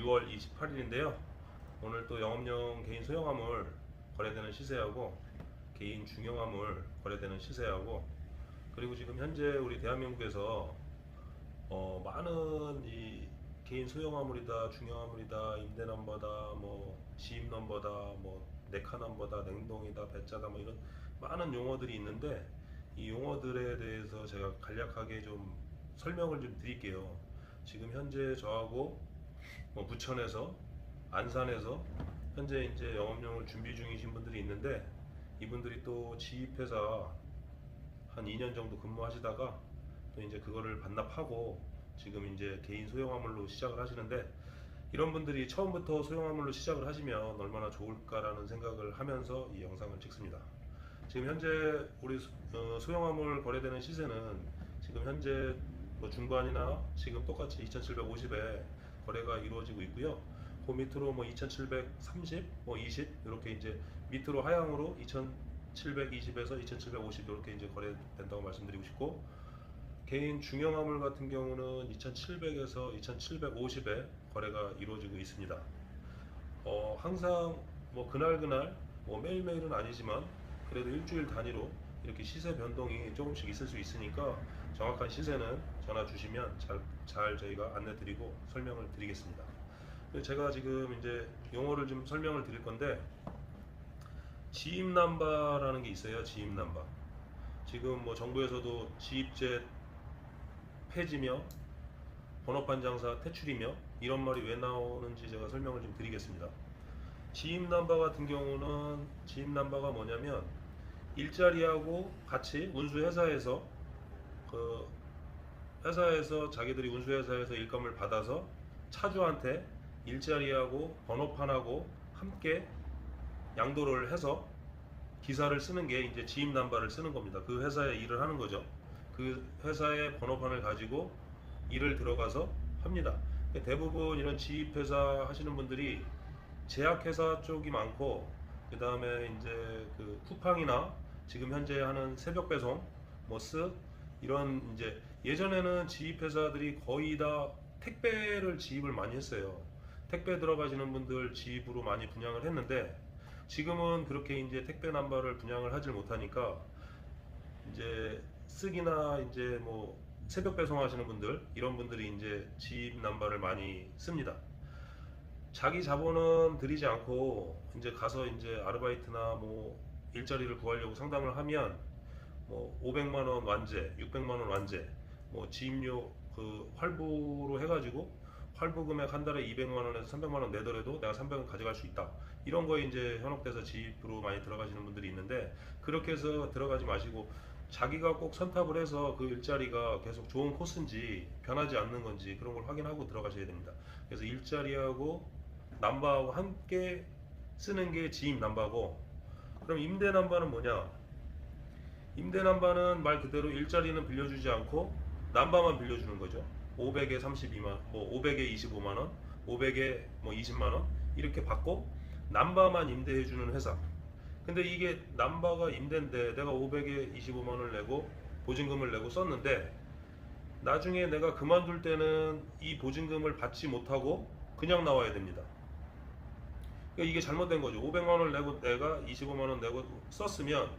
6월 28일인데요. 오늘 또 영업용 개인 소형 화물 거래되는 시세하고 개인 중형 화물 거래되는 시세하고 그리고 지금 현재 우리 대한민국에서 어, 많은 이 개인 소형 화물이다, 중형 화물이다, 임대 넘버다, 뭐 시임 넘버다, 뭐 네카 넘버다, 냉동이다, 배짜다 뭐 이런 많은 용어들이 있는데 이 용어들에 대해서 제가 간략하게 좀 설명을 좀 드릴게요. 지금 현재 저하고 뭐 부천에서 안산에서 현재 이제 영업용을 준비 중이신 분들이 있는데 이분들이 또 지입회사 한 2년 정도 근무하시다가 또 이제 그거를 반납하고 지금 이제 개인 소형화물로 시작을 하시는데 이런 분들이 처음부터 소형화물로 시작을 하시면 얼마나 좋을까라는 생각을 하면서 이 영상을 찍습니다. 지금 현재 우리 소- 어, 소형화물 거래되는 시세는 지금 현재 뭐 중반이나 지금 똑같이 2,750에 거래가 이루어지고 있고요. 그 밑으로 뭐 2,730, 뭐 20 이렇게 이제 밑으로 하향으로 2,720에서 2,750 이렇게 이제 거래된다고 말씀드리고 싶고 개인 중형화물 같은 경우는 2,700에서 2,750에 거래가 이루어지고 있습니다. 어, 항상 뭐 그날 그날 뭐 매일매일은 아니지만 그래도 일주일 단위로 이렇게 시세 변동이 조금씩 있을 수 있으니까 정확한 시세는 전화 주시면 잘, 잘 저희가 안내 드리고 설명을 드리겠습니다. 제가 지금 이제 용어를 좀 설명을 드릴 건데 지입 남바라는 게 있어요. 지입 남바. 지금 뭐 정부에서도 지입제 폐지며 번호판 장사 퇴출이며 이런 말이 왜 나오는지 제가 설명을 좀 드리겠습니다. 지입 남바 같은 경우는 지입 남바가 뭐냐면 일자리하고 같이 운수 회사에서 그 회사에서 자기들이 운수 회사에서 일감을 받아서 차주한테 일자리하고 번호판하고 함께 양도를 해서 기사를 쓰는 게 이제 지입 남바를 쓰는 겁니다. 그 회사에 일을 하는 거죠. 그 회사의 번호판을 가지고 일을 들어가서 합니다. 대부분 이런 지입회사 하시는 분들이 제약회사 쪽이 많고 그 다음에 이제 그 쿠팡이나 지금 현재 하는 새벽 배송, 머스 이런 이제 예전에는 지입 회사들이 거의 다 택배를 지입을 많이 했어요. 택배 들어가시는 분들 지입으로 많이 분양을 했는데 지금은 그렇게 이제 택배 남바를 분양을 하질 못하니까 이제 쓰기나 이제 뭐 새벽 배송하시는 분들 이런 분들이 이제 지입 남바를 많이 씁니다. 자기 자본은 들이지 않고 이제 가서 이제 아르바이트나 뭐 일자리를 구하려고 상담을 하면 뭐 500만 원 완제, 600만 원 완제, 뭐 지입료 그 활부로 해가지고 활부 금액 한 달에 200만 원에서 300만 원 내더라도 내가 300원 가져갈 수 있다. 이런 거에 이제 현혹돼서 지입으로 많이 들어가시는 분들이 있는데 그렇게 해서 들어가지 마시고 자기가 꼭 선탑을 해서 그 일자리가 계속 좋은 코스인지 변하지 않는 건지 그런 걸 확인하고 들어가셔야 됩니다. 그래서 일자리하고 남바하고 함께 쓰는 게 지임 남바고 그럼 임대 남바는 뭐냐? 임대 남바는 말 그대로 일자리는 빌려주지 않고 남바만 빌려주는 거죠. 500에 32만, 뭐 500에 25만 원, 500에 뭐 20만 원 이렇게 받고 남바만 임대해 주는 회사. 근데 이게 남바가 임대인데 내가 500에 25만 원을 내고 보증금을 내고 썼는데 나중에 내가 그만둘 때는 이 보증금을 받지 못하고 그냥 나와야 됩니다. 그러니까 이게 잘못된 거죠. 500만 원을 내고 내가 25만 원 내고 썼으면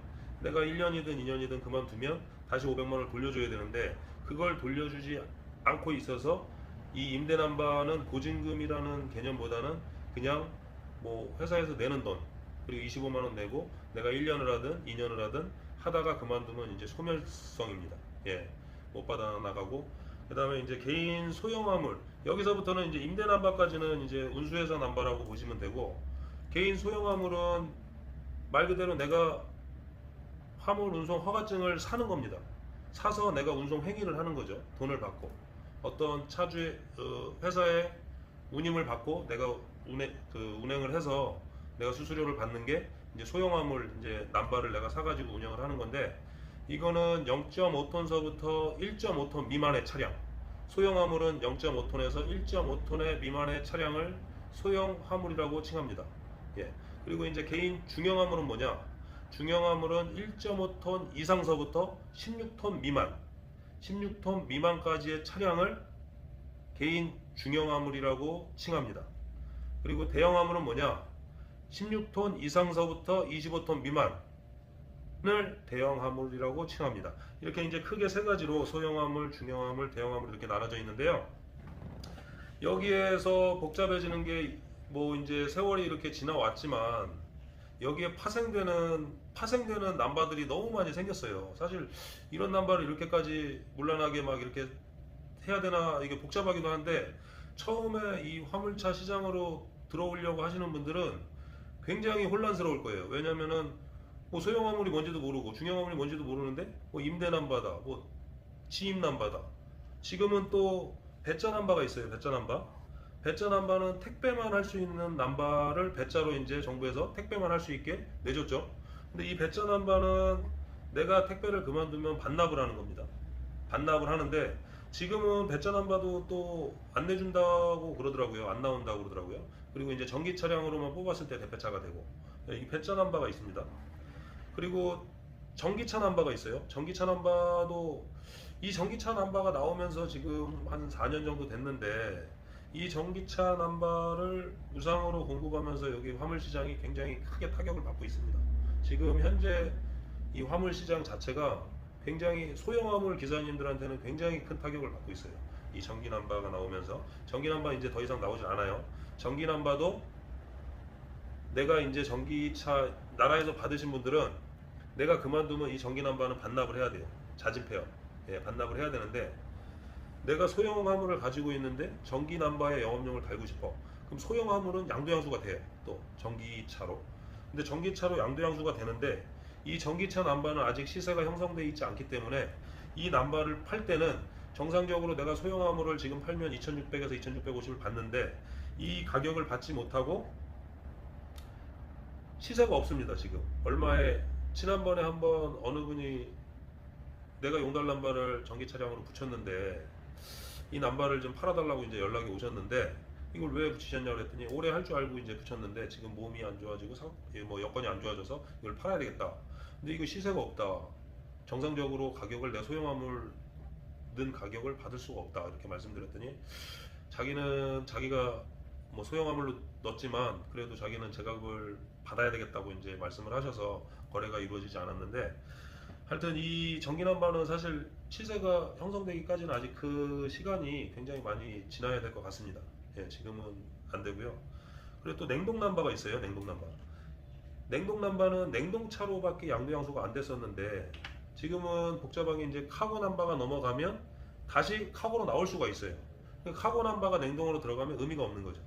내가 1년이든 2년이든 그만두면 다시 500만 원을 돌려줘야 되는데 그걸 돌려주지 않고 있어서 이 임대 남바는 보증금이라는 개념보다는 그냥 뭐 회사에서 내는 돈 그리고 25만 원 내고 내가 1년을 하든 2년을 하든 하다가 그만두면 이제 소멸성입니다. 예. 못 받아 나가고 그다음에 이제 개인 소형 화물 여기서부터는 이제 임대 남바까지는 이제 운수회사 남바라고 보시면 되고 개인 소형 화물은 말 그대로 내가 화물 운송 허가증을 사는 겁니다. 사서 내가 운송 행위를 하는 거죠. 돈을 받고 어떤 차주의 어, 회사에 운임을 받고 내가 운행 그 운행을 해서 내가 수수료를 받는 게 이제 소형 화물 이제 남바를 내가 사가지고 운영을 하는 건데 이거는 0.5톤서부터 1.5톤 미만의 차량 소형 화물은 0.5톤에서 1.5톤의 미만의 차량을 소형 화물이라고 칭합니다. 예. 그리고 이제 개인 중형 화물은 뭐냐? 중형 화물은 1.5톤 이상서부터 16톤 미만 16톤 미만까지의 차량을 개인 중형 화물이라고 칭합니다. 그리고 대형 화물은 뭐냐? 16톤 이상서부터 25톤 미만을 대형 화물이라고 칭합니다. 이렇게 이제 크게 세 가지로 소형 화물, 중형 화물, 대형 화물 이렇게 나눠져 있는데요. 여기에서 복잡해지는 게 뭐 이제 세월이 이렇게 지나왔지만 여기에 파생되는 파생되는 남바들이 너무 많이 생겼어요. 사실 이런 남바를 이렇게까지 물란하게 막 이렇게 해야 되나 이게 복잡하기도 한데 처음에 이 화물차 시장으로 들어오려고 하시는 분들은 굉장히 혼란스러울 거예요. 왜냐면은 뭐 소형 화물이 뭔지도 모르고 중형 화물이 뭔지도 모르는데 뭐 임대 남바다, 뭐 지임 남바다. 지금은 또 배짜 남바가 있어요. 배짜 남바. 배짜 남바는 택배만 할 수 있는 남바를 배짜로 이제 정부에서 택배만 할 수 있게 내줬죠. 근데 이 배짜 남바는 내가 택배를 그만두면 반납을 하는 겁니다. 반납을 하는데 지금은 배짜 남바도 또 안 내준다고 그러더라고요. 안 나온다고 그러더라고요. 그리고 이제 전기 차량으로만 뽑았을 때 대폐차가 되고 네, 이 배짜 남바가 있습니다. 그리고 전기차 남바가 있어요. 전기차 남바도 이 전기차 남바가 나오면서 지금 한 4년 정도 됐는데 이 전기차 남바를 무상으로 공급하면서 여기 화물 시장이 굉장히 크게 타격을 받고 있습니다. 지금 현재 이 화물 시장 자체가 굉장히 소형 화물 기사님들한테는 굉장히 큰 타격을 받고 있어요. 이 전기 남바가 나오면서 전기 남바 이제 더 이상 나오지 않아요. 전기 남바도 내가 이제 전기차 나라에서 받으신 분들은 내가 그만두면 이 전기 남바는 반납을 해야 돼요. 자진 폐업. 예, 반납을 해야 되는데 내가 소형 화물을 가지고 있는데 전기 남바에 영업용을 달고 싶어. 그럼 소형 화물은 양도양수가 돼. 또 전기차로. 근데 전기차로 양도양수가 되는데 이 전기차 남바는 아직 시세가 형성되어 있지 않기 때문에 이 남바를 팔 때는 정상적으로 내가 소형 화물을 지금 팔면 2,600에서 2,650을 받는데 이 가격을 받지 못하고 시세가 없습니다 지금 얼마에 지난번에 한번 어느 분이 내가 용달 남바를 전기 차량으로 붙였는데 이 남바를 좀 팔아달라고 이제 연락이 오셨는데 이걸 왜 붙이셨냐고 그랬더니 오래 할 줄 알고 이제 붙였는데 지금 몸이 안 좋아지고 상, 예, 뭐 여건이 안 좋아져서 이걸 팔아야 되겠다. 근데 이거 시세가 없다. 정상적으로 가격을 내 소형화물 는 가격을 받을 수가 없다 이렇게 말씀드렸더니 자기는 자기가 뭐 소형화물로 넣었지만 그래도 자기는 제값을 받아야 되겠다고 이제 말씀을 하셔서 거래가 이루어지지 않았는데 하여튼 이 전기난방은 사실 시세가 형성되기까지는 아직 그 시간이 굉장히 많이 지나야 될 것 같습니다. 예, 지금은 안 되고요. 그리고 또 냉동난바가 있어요. 냉동난바. 냉동난바는 냉동차로밖에 양도양수가 안 됐었는데 지금은 복잡하게 이제 카고 난바가 넘어가면 다시 카고로 나올 수가 있어요. 그러니까 카고 난바가 냉동으로 들어가면 의미가 없는 거죠.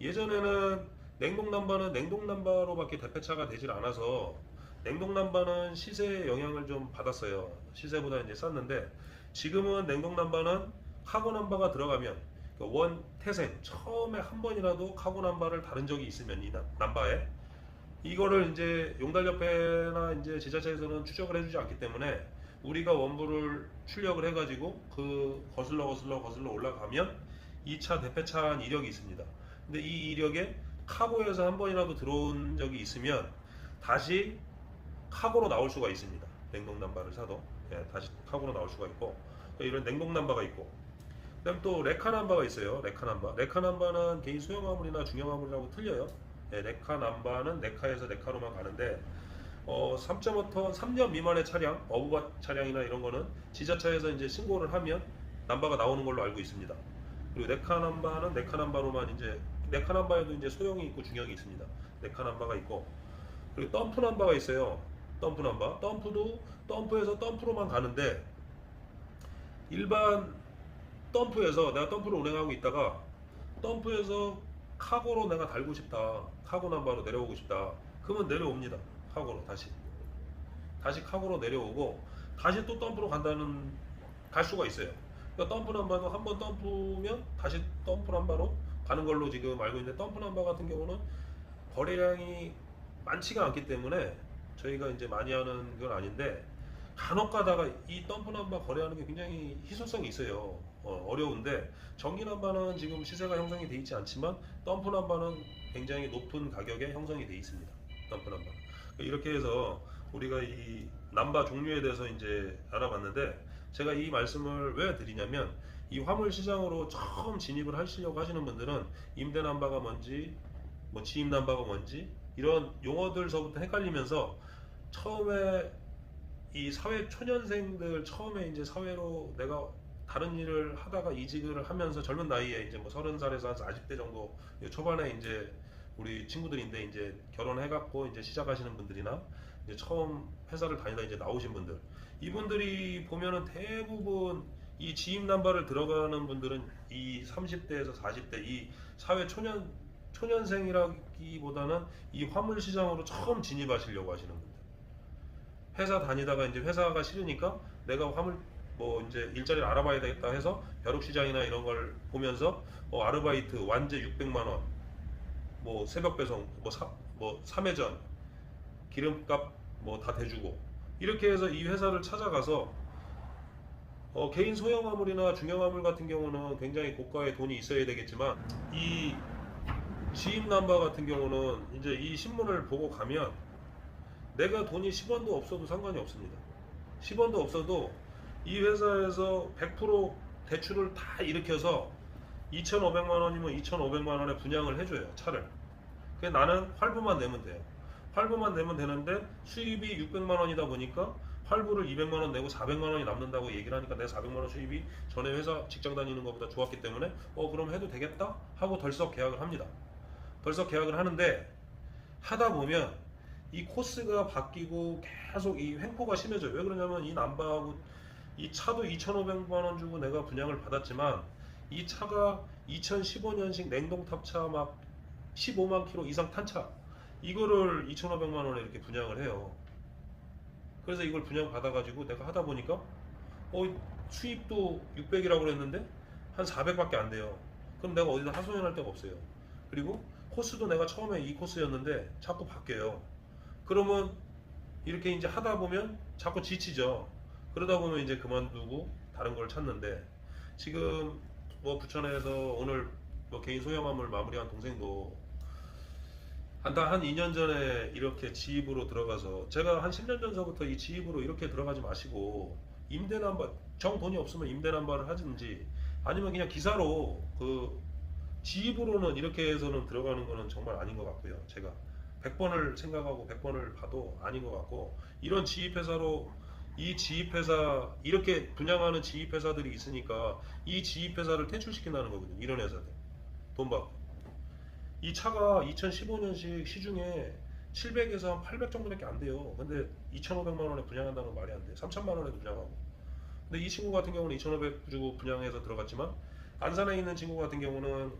예전에는 냉동 난바는 냉동 난바로밖에 대패차가 되질 않아서 냉동 난바는 시세에 영향을 좀 받았어요. 시세보다 이제 쌌는데 지금은 냉동 난바는 카고 난바가 들어가면 그원 태생 처음에 한 번이라도 카고 난바를 다른 적이 있으면 이 난- 난바에 이거를 이제 용달협회나 이제 지자체에서는 추적을 해주지 않기 때문에 우리가 원부를 출력을 해가지고 그 거슬러 거슬러 거슬러 올라가면 2차 대패차한 이력이 있습니다. 근데 이 이력에 카고에서 한 번이라도 들어온 적이 있으면 다시 카고로 나올 수가 있습니다. 냉동 남바를 사도 예, 다시 카고로 나올 수가 있고 이런 냉동 남바가 있고 그다음 또 레카 남바가 있어요. 레카 남바. 레카 남바는 개인 소형 화물이나 중형 화물이라고 틀려요. 네, 네카 남바는 네카에서 네카로만 가는데 어, 3.5톤 3년 미만의 차량, 어부바 차량이나 이런 거는 지자체에서 이제 신고를 하면 남바가 나오는 걸로 알고 있습니다. 그리고 네카 남바는 네카 남바로만 이제 네카 남바에도 이제 소형이 있고 중형이 있습니다. 네카 남바가 있고 그리고 덤프 남바가 있어요. 덤프 남바. 덤프도 덤프에서 덤프로만 가는데 일반 덤프에서 내가 덤프를 운행하고 있다가 덤프에서 카고로 내가 달고 싶다. 카고 남바로 내려오고 싶다. 그러면 내려옵니다. 카고로 다시. 다시 카고로 내려오고 다시 또 덤프로 간다는 갈 수가 있어요. 그러니까 덤프 남바도 한 번 덤프면 다시 덤프 남바로 가는 걸로 지금 알고 있는데 덤프 남바 같은 경우는 거래량이 많지가 않기 때문에 저희가 이제 많이 하는 건 아닌데 간혹 가다가 이 덤프 남바 거래하는 게 굉장히 희소성이 있어요. 어, 려운데 전기 남바는 지금 시세가 형성이 돼 있지 않지만 덤프 남바는 굉장히 높은 가격에 형성이 돼 있습니다. 덤프 남바. 이렇게 해서 우리가 이 남바 종류에 대해서 이제 알아봤는데 제가 이 말씀을 왜 드리냐면 이 화물 시장으로 처음 진입을 하시려고 하시는 분들은 임대 남바가 뭔지 뭐 지입 남바가 뭔지 이런 용어들서부터 헷갈리면서 처음에 이 사회 초년생들 처음에 이제 사회로 내가 다른 일을 하다가 이직을 하면서 젊은 나이에 이제 뭐 서른 살에서 한 40대 정도 초반에 이제 우리 친구들인데 이제 결혼해갖고 이제 시작하시는 분들이나 이제 처음 회사를 다니다 이제 나오신 분들 이분들이 보면은 대부분 이 지임 남바를 들어가는 분들은 이 30대에서 40대 이 사회 초년 초년생이라기보다는 이 화물 시장으로 처음 진입하시려고 하시는 분들. 회사 다니다가 이제 회사가 싫으니까 내가 화물 뭐 이제 일자리를 알아봐야 되겠다 해서 벼룩 시장이나 이런 걸 보면서 뭐 아르바이트 완제 600만 원, 뭐 새벽 배송, 뭐, 사, 뭐 3회전, 기름값 뭐 다 대주고 이렇게 해서 이 회사를 찾아가서 어, 개인 소형 화물이나 중형 화물 같은 경우는 굉장히 고가의 돈이 있어야 되겠지만 이 지임 남바 같은 경우는 이제 이 신문을 보고 가면 내가 돈이 10원도 없어도 상관이 없습니다. 10원도 없어도 이 회사에서 100% 대출을 다 일으켜서 2,500만 원이면 2,500만 원에 분양을 해줘요 차를. 그냥 나는 활부만 내면 돼요. 활부만 내면 되는데 수입이 600만 원이다 보니까 활부를 200만 원 내고 400만 원이 남는다고 얘기를 하니까 내가 400만 원 수입이 전에 회사 직장 다니는 것보다 좋았기 때문에 어 그럼 해도 되겠다 하고 덜썩 계약을 합니다. 덜썩 계약을 하는데 하다 보면 이 코스가 바뀌고 계속 이 횡포가 심해져요. 왜 그러냐면 이 남바하고 이 차도 2,500만 원 주고 내가 분양을 받았지만 이 차가 2015년식 냉동 탑차 막 15만 킬로 이상 탄차 이거를 2,500만 원에 이렇게 분양을 해요. 그래서 이걸 분양 받아가지고 내가 하다 보니까 어 수입도 600이라고 그랬는데 한 400밖에 안 돼요. 그럼 내가 어디다 하소연할 데가 없어요. 그리고 코스도 내가 처음에 이 코스였는데 자꾸 바뀌어요. 그러면 이렇게 이제 하다 보면 자꾸 지치죠. 그러다 보면 이제 그만두고 다른 걸 찾는데 지금 뭐 부천에서 오늘 뭐 개인 소형화물 마무리한 동생도 한단 한 2년 전에 이렇게 지입으로 들어가서 제가 한 10년 전서부터 이 지입으로 이렇게 들어가지 마시고 임대 남바 정 돈이 없으면 임대 남바를 하든지 아니면 그냥 기사로 그 지입으로는 이렇게 해서는 들어가는 거는 정말 아닌 것 같고요. 제가 100번을 생각하고 100번을 봐도 아닌 것 같고 이런 지입회사로 이 지입회사 이렇게 분양하는 지입회사들이 있으니까 이 지입회사를 퇴출시킨다는 거거든요. 이런 회사들 돈 받고 이 차가 2015년식 시중에 700에서 한 800 정도밖에 안 돼요. 근데 2,500만 원에 분양한다는 건 말이 안 돼. 3천만 원에 분양하고. 근데 이 친구 같은 경우는 2,500 주고 분양해서 들어갔지만 안산에 있는 친구 같은 경우는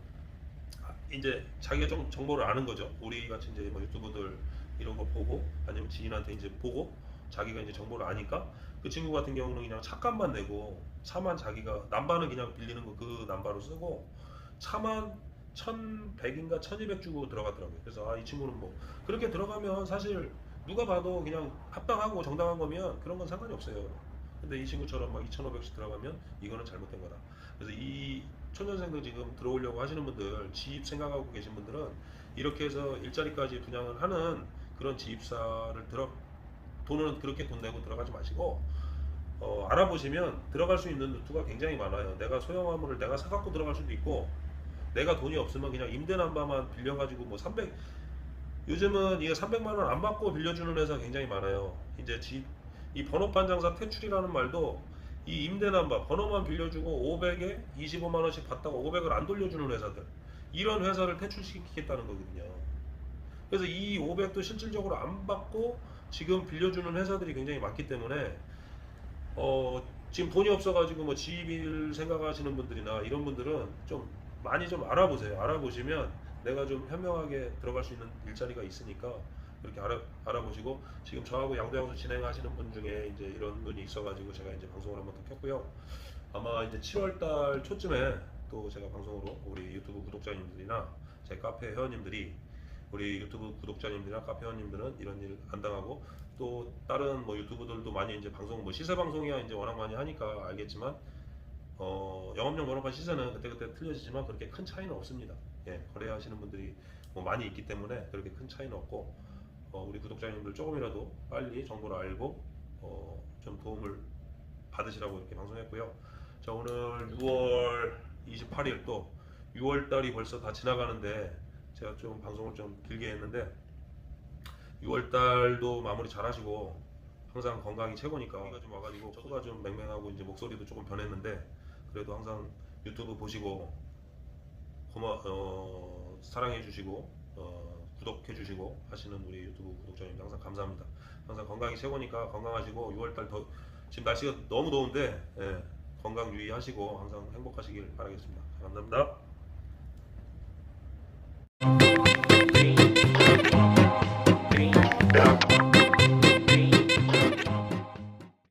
이제 자기가 좀 정보를 아는 거죠. 우리 같이 이제 뭐 유튜브들 이런 거 보고 아니면 지인한테 이제 보고 자기가 이제 정보를 아니까 그 친구 같은 경우는 그냥 차값만 내고 차만 자기가 남바는 그냥 빌리는 거 그 남바로 쓰고 차만 1100인가 1200 주고 들어갔더라고요. 그래서 아 이 친구는 뭐 그렇게 들어가면 사실 누가 봐도 그냥 합당하고 정당한 거면 그런 건 상관이 없어요. 근데 이 친구처럼 막 2,500씩 들어가면 이거는 잘못된 거다. 그래서 이 초년생들 지금 들어오려고 하시는 분들 지입 생각하고 계신 분들은 이렇게 해서 일자리까지 분양을 하는 그런 지입사를 들어 돈은 그렇게 돈 내고 들어가지 마시고 어, 알아보시면 들어갈 수 있는 루트가 굉장히 많아요. 내가 소형 화물을 내가 사갖고 들어갈 수도 있고 내가 돈이 없으면 그냥 임대 남바만 빌려가지고 뭐 300 요즘은 이게 300만 원 안 받고 빌려주는 회사 굉장히 많아요. 이제 집, 이 번호판 장사 퇴출이라는 말도 이 임대 남바 번호만 빌려주고 500에 25만 원씩 받다가 500을 안 돌려주는 회사들 이런 회사를 퇴출시키겠다는 거거든요. 그래서 이 500도 실질적으로 안 받고 지금 빌려주는 회사들이 굉장히 많기 때문에 어, 지금 돈이 없어가지고 뭐 지입을 생각하시는 분들이나 이런 분들은 좀 많이 좀 알아보세요. 알아보시면 내가 좀 현명하게 들어갈 수 있는 일자리가 있으니까 이렇게 알아, 알아보시고 지금 저하고 양도양수 진행하시는 분 중에 이제 이런 분이 있어가지고 제가 이제 방송을 한번 더 켰고요. 아마 이제 7월달 초쯤에 또 제가 방송으로 우리 유튜브 구독자님들이나 제 카페 회원님들이 우리 유튜브 구독자님들이나 카페 회원님들은 이런 일 안 당하고 또 다른 뭐 유튜브들도 많이 이제 방송 뭐 시세 방송이야 이제 워낙 많이 하니까 알겠지만 어, 영업용 번호판 시세는 그때그때 틀려지지만 그렇게 큰 차이는 없습니다. 예, 거래하시는 분들이 뭐 많이 있기 때문에 그렇게 큰 차이는 없고 어, 우리 구독자님들 조금이라도 빨리 정보를 알고 어, 좀 도움을 받으시라고 이렇게 방송했고요. 자 오늘 6월 28일 또 6월 달이 벌써 다 지나가는데 제가 좀 방송을 좀 길게 했는데 6월 달도 마무리 잘 하시고 항상 건강이 최고니까 코가 좀 와가지고 코가 좀 맹맹하고 이제 목소리도 조금 변했는데 그래도 항상 유튜브 보시고 고마 어, 사랑해 주시고 어, 구독해 주시고 하시는 우리 유튜브 구독자님 항상 감사합니다. 항상 건강이 최고니까 건강하시고 6월 달 더 지금 날씨가 너무 더운데 예, 건강 유의하시고 항상 행복하시길 바라겠습니다. 감사합니다.